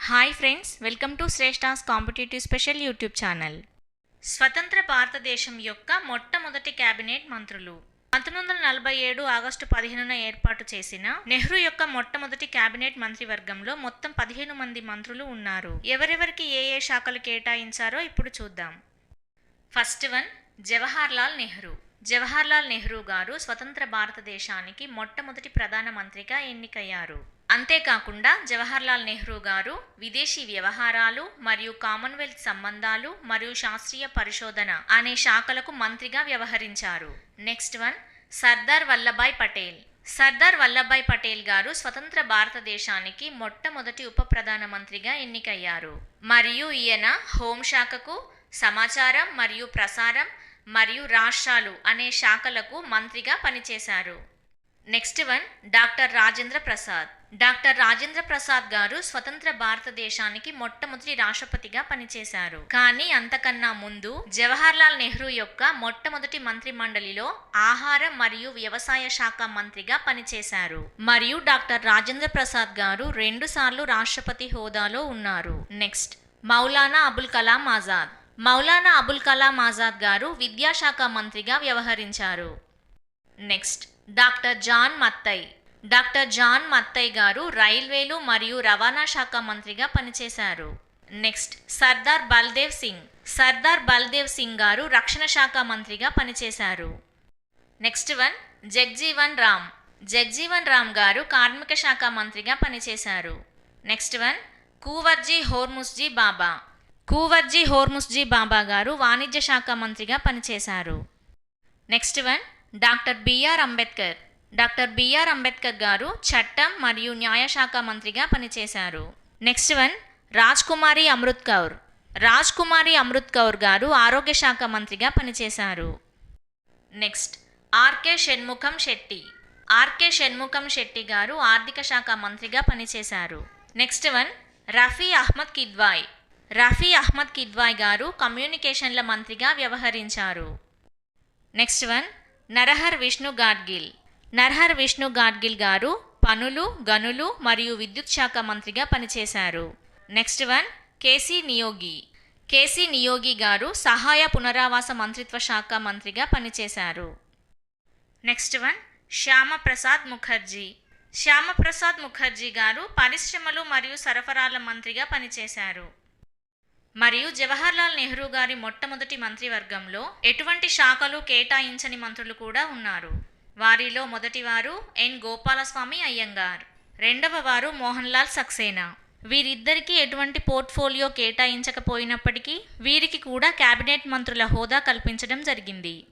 Hi friends welcome to Shreshta's competitive special YouTube channel స్వతంత్ర భారతదేశం యొక్క మొట్టమొదటి కేబినెట్ మంత్రులు పంతొమ్మిది వందల నలభై ఏడు ఆగస్టు పదిహేనున ఏర్పాటు చేసిన నెహ్రూ యొక్క మొట్టమొదటి కేబినెట్ మంత్రివర్గంలో మొత్తం పదిహేను మంది మంత్రులు ఉన్నారు. ఎవరెవరికి ఏ ఏ శాఖలు కేటాయించారో ఇప్పుడు చూద్దాం. ఫస్ట్ వన్ జవహర్ లాల్ నెహ్రూ జవహర్ లాల్ నెహ్రూ గారు స్వతంత్ర భారతదేశానికి మొట్టమొదటి ప్రధానమంత్రిగా ఎన్నికయ్యారు. అంతేకాకుండా జవహర్ లాల్ నెహ్రూ గారు విదేశీ వ్యవహారాలు మరియు కామన్వెల్త్ సంబంధాలు మరియు శాస్త్రీయ పరిశోధన అనే శాఖలకు మంత్రిగా వ్యవహరించారు. Next one Sardar Vallabhbhai Patel. Sardar Vallabhbhai Patel గారు స్వతంత్ర భారతదేశానికి మొట్టమొదటి ఉప ప్రధానమంత్రిగా ఎన్నికయ్యారు. మరియు ఈయన హోంశాఖకు సమాచారం మరియు ప్రసారం మరియు రాష్ట్రాలు అనే శాఖలకు మంత్రిగా పనిచేశారు. Next one doctor Rajendra Prasad doctor Rajendra Prasad గారు స్వతంత్ర భారతదేశానికి మొట్టమొదటి రాష్ట్రపతిగా పనిచేశారు. కానీ అంతకన్నా ముందు జవహర్ లాల్ నెహ్రూ యొక్క మొట్టమొదటి మంత్రి మండలిలో ఆహార మరియు వ్యవసాయ శాఖ మంత్రిగా పనిచేశారు. మరియు డాక్టర్ రాజేంద్ర ప్రసాద్ గారు రెండు సార్లు రాష్ట్రపతి హోదాలో ఉన్నారు. నెక్స్ట్ మౌలానా అబుల్ కలాం ఆజాద్. మౌలానా అబుల్ కలాం ఆజాద్ గారు విద్యాశాఖ మంత్రిగా వ్యవహరించారు. Next doctor John Mathai doctor John Mathai గారు రైల్వేలు మరియు రవాణా శాఖ మంత్రిగా పనిచేశారు. నెక్స్ట్ సర్దార్ బల్దేవ్ సింగ్ సర్దార్ బల్దేవ్ సింగ్ గారు రక్షణ శాఖ మంత్రిగా పనిచేశారు. నెక్స్ట్ వన్ జగ్జీవన్ రామ్ జగ్జీవన్ రామ్ గారు కార్మిక శాఖ మంత్రిగా పనిచేశారు. నెక్స్ట్ వన్ కూవర్జీ హోర్ముస్జీ బాబా కూవర్జీ హోర్ముస్జీ బాబా గారు వాణిజ్య శాఖ మంత్రిగా పనిచేశారు. Next one doctor BR Ambedkar. Doctor BR Ambedkar గారు చట్టం మరియు న్యాయశాఖ మంత్రిగా పనిచేశారు. Next one Raj Kumari Amrit Kaur. Raj Kumari Amrit Kaur గారు ఆరోగ్య శాఖ మంత్రిగా పనిచేశారు. Next RK Shanmukham Chetty. RK Shanmukham Chetty గారు ఆర్థిక శాఖ మంత్రిగా పనిచేశారు. Next one Rafi Ahmed Kidwai. Rafi Ahmed Kidwai గారు కమ్యూనికేషన్ల మంత్రిగా వ్యవహరించారు. Next one Narhar Vishnu Gadgil. Narahar Vishnu Gadgil గారు పనులు గనులు మరియు విద్యుత్ శాఖ మంత్రిగా పనిచేశారు. Next one KC Neogy. KC Neogy గారు సహాయ పునరావాస మంత్రిత్వ శాఖ మంత్రిగా పనిచేశారు. Next one Syama Prasad Mukherjee. Shyama Prasad Mukherjee గారు పరిశ్రమలు మరియు సరఫరాల మంత్రిగా పనిచేశారు. మరియు జవహర్లాల్ నెహ్రూ గారి మొట్టమొదటి మంత్రివర్గంలో ఎటువంటి శాఖలు కేటాయించని మంత్రులు కూడా ఉన్నారు. వారిలో మొదటివారు ఎన్. గోపాలస్వామి అయ్యంగార్. రెండవ వారు మోహన్ లాల్ సక్సేనా. వీరిద్దరికీ ఎటువంటి పోర్ట్ఫోలియో కేటాయించకపోయినప్పటికీ వీరికి కూడా కేబినెట్ మంత్రుల హోదా కల్పించడం జరిగింది.